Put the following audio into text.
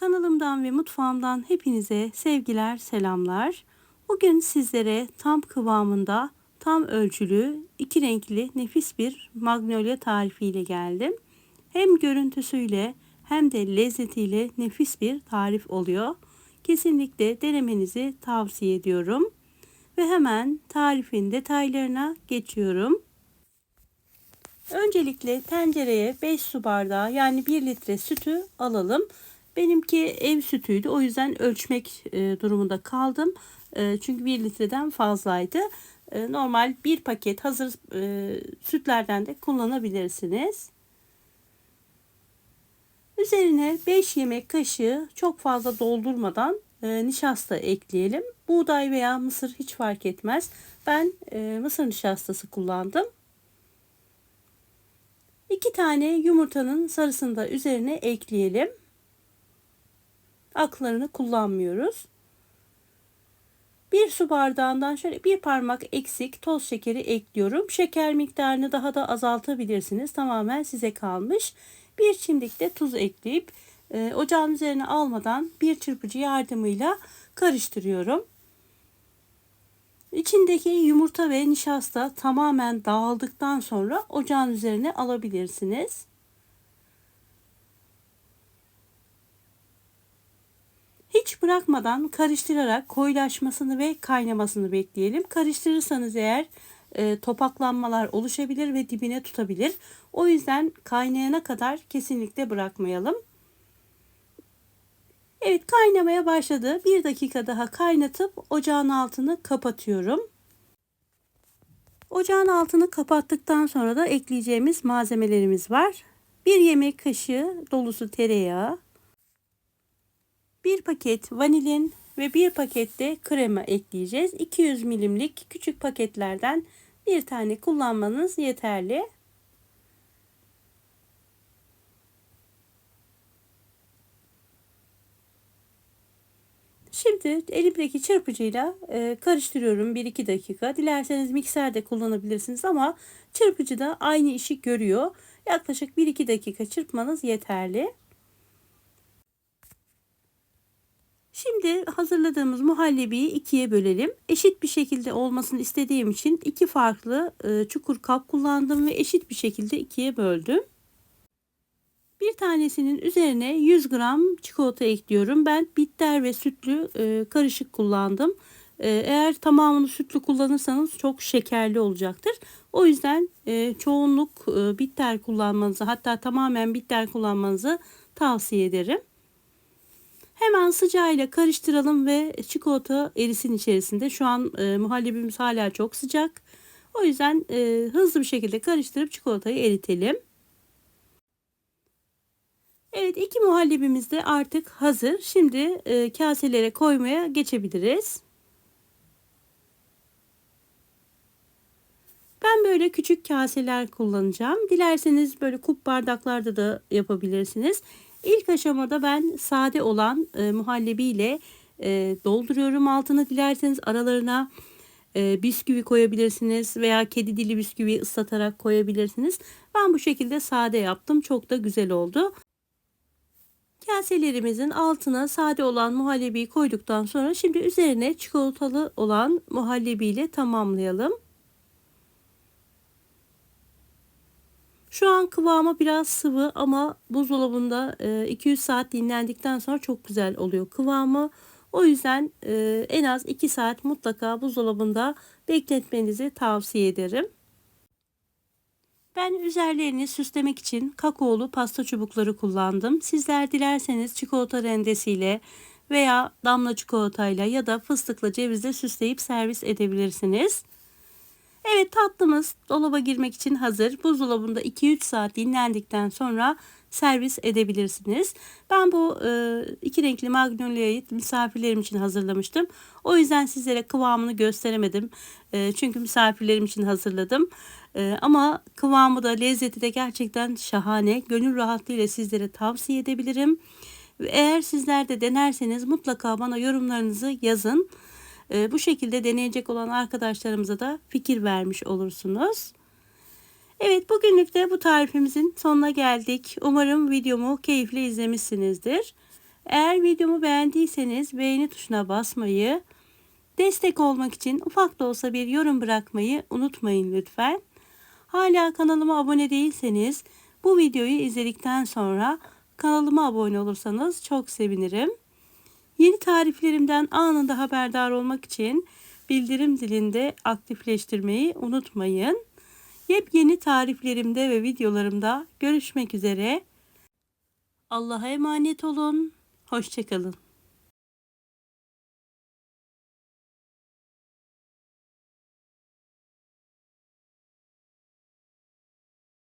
Kanalımdan ve mutfağımdan hepinize sevgiler, selamlar. Bugün sizlere tam kıvamında, tam ölçülü, iki renkli nefis bir magnolia tarifiyle geldim. Hem görüntüsüyle hem de lezzetiyle nefis bir tarif oluyor. Kesinlikle denemenizi tavsiye ediyorum. Ve hemen tarifin detaylarına geçiyorum. Öncelikle tencereye 5 su bardağı yani 1 litre sütü alalım. Benimki ev sütüydü. O yüzden ölçmek e, durumunda kaldım. E, çünkü 1 litreden fazlaydı. E, normal bir paket hazır sütlerden de kullanabilirsiniz. Üzerine 5 yemek kaşığı çok fazla doldurmadan nişasta ekleyelim. Buğday veya mısır hiç fark etmez. Ben mısır nişastası kullandım. 2 tane yumurtanın sarısını da üzerine ekleyelim. Aklarını kullanmıyoruz. Bir su bardağından şöyle bir parmak eksik toz şekeri ekliyorum. Şeker miktarını daha da azaltabilirsiniz. Tamamen size kalmış. Bir çimdik de tuz ekleyip e, ocağın üzerine almadan bir çırpıcı yardımıyla karıştırıyorum. İçindeki yumurta ve nişasta tamamen dağıldıktan sonra ocağın üzerine alabilirsiniz. Hiç bırakmadan karıştırarak koyulaşmasını ve kaynamasını bekleyelim. Karıştırırsanız eğer e, topaklanmalar oluşabilir ve dibine tutabilir. O yüzden kaynayana kadar kesinlikle bırakmayalım. Evet kaynamaya başladı. Bir dakika daha kaynatıp ocağın altını kapatıyorum. Ocağın altını kapattıktan sonra da ekleyeceğimiz malzemelerimiz var. Bir yemek kaşığı dolusu tereyağı, bir paket vanilin ve bir paket de krema ekleyeceğiz. 200 milimlik küçük paketlerden bir tane kullanmanız yeterli. Şimdi elimdeki çırpıcıyla e, karıştırıyorum 1-2 dakika. Dilerseniz mikserde kullanabilirsiniz ama çırpıcı da aynı işi görüyor. Yaklaşık 1-2 dakika çırpmanız yeterli. Şimdi hazırladığımız muhallebiyi ikiye bölelim. Eşit bir şekilde olmasını istediğim için iki farklı e, çukur kap kullandım ve eşit bir şekilde ikiye böldüm. Bir tanesinin üzerine 100 gram çikolata ekliyorum. Ben bitter ve sütlü e, karışık kullandım. E, eğer tamamını sütlü kullanırsanız çok şekerli olacaktır. O yüzden çoğunluk bitter kullanmanızı hatta tamamen bitter kullanmanızı tavsiye ederim. Hemen sıcağıyla karıştıralım ve çikolata erisin içerisinde. Şu an e, muhallebimiz hala çok sıcak. O yüzden e, hızlı bir şekilde karıştırıp çikolatayı eritelim. Evet iki muhallebimiz de artık hazır. Şimdi e, kaselere koymaya geçebiliriz. Ben böyle küçük kaseler kullanacağım. Dilerseniz böyle kup bardaklarda da yapabilirsiniz. İlk aşamada ben sade olan e, muhallebi ile e, dolduruyorum altını. Dilerseniz aralarına e, bisküvi koyabilirsiniz veya kedi dili bisküvi ıslatarak koyabilirsiniz. Ben bu şekilde sade yaptım. Çok da güzel oldu. Kaselerimizin altına sade olan muhallebiyi koyduktan sonra şimdi üzerine çikolatalı olan muhallebi ile tamamlayalım. Şu an kıvamı biraz sıvı ama buzdolabında 200 saat dinlendikten sonra çok güzel oluyor kıvamı. O yüzden en az 2 saat mutlaka buzdolabında bekletmenizi tavsiye ederim. Ben üzerlerini süslemek için kakaolu pasta çubukları kullandım. Sizler dilerseniz çikolata rendesiyle veya damla çikolatayla ya da fıstıklı cevizle süsleyip servis edebilirsiniz. Evet tatlımız dolaba girmek için hazır. Buzdolabında 2-3 saat dinlendikten sonra servis edebilirsiniz. Ben bu e, iki renkli magnolia'yı misafirlerim için hazırlamıştım. O yüzden sizlere kıvamını gösteremedim. E, çünkü misafirlerim için hazırladım. E, ama kıvamı da lezzeti de gerçekten şahane. Gönül rahatlığıyla sizlere tavsiye edebilirim. Eğer sizler de denerseniz mutlaka bana yorumlarınızı yazın. E, bu şekilde deneyecek olan arkadaşlarımıza da fikir vermiş olursunuz. Evet bugünlük de bu tarifimizin sonuna geldik. Umarım videomu keyifle izlemişsinizdir. Eğer videomu beğendiyseniz beğeni tuşuna basmayı, destek olmak için ufak da olsa bir yorum bırakmayı unutmayın lütfen. Hala kanalıma abone değilseniz bu videoyu izledikten sonra kanalıma abone olursanız çok sevinirim. Yeni tariflerimden anında haberdar olmak için bildirim zilinde aktifleştirmeyi unutmayın. Yepyeni tariflerimde ve videolarımda görüşmek üzere. Allah'a emanet olun. Hoşçakalın.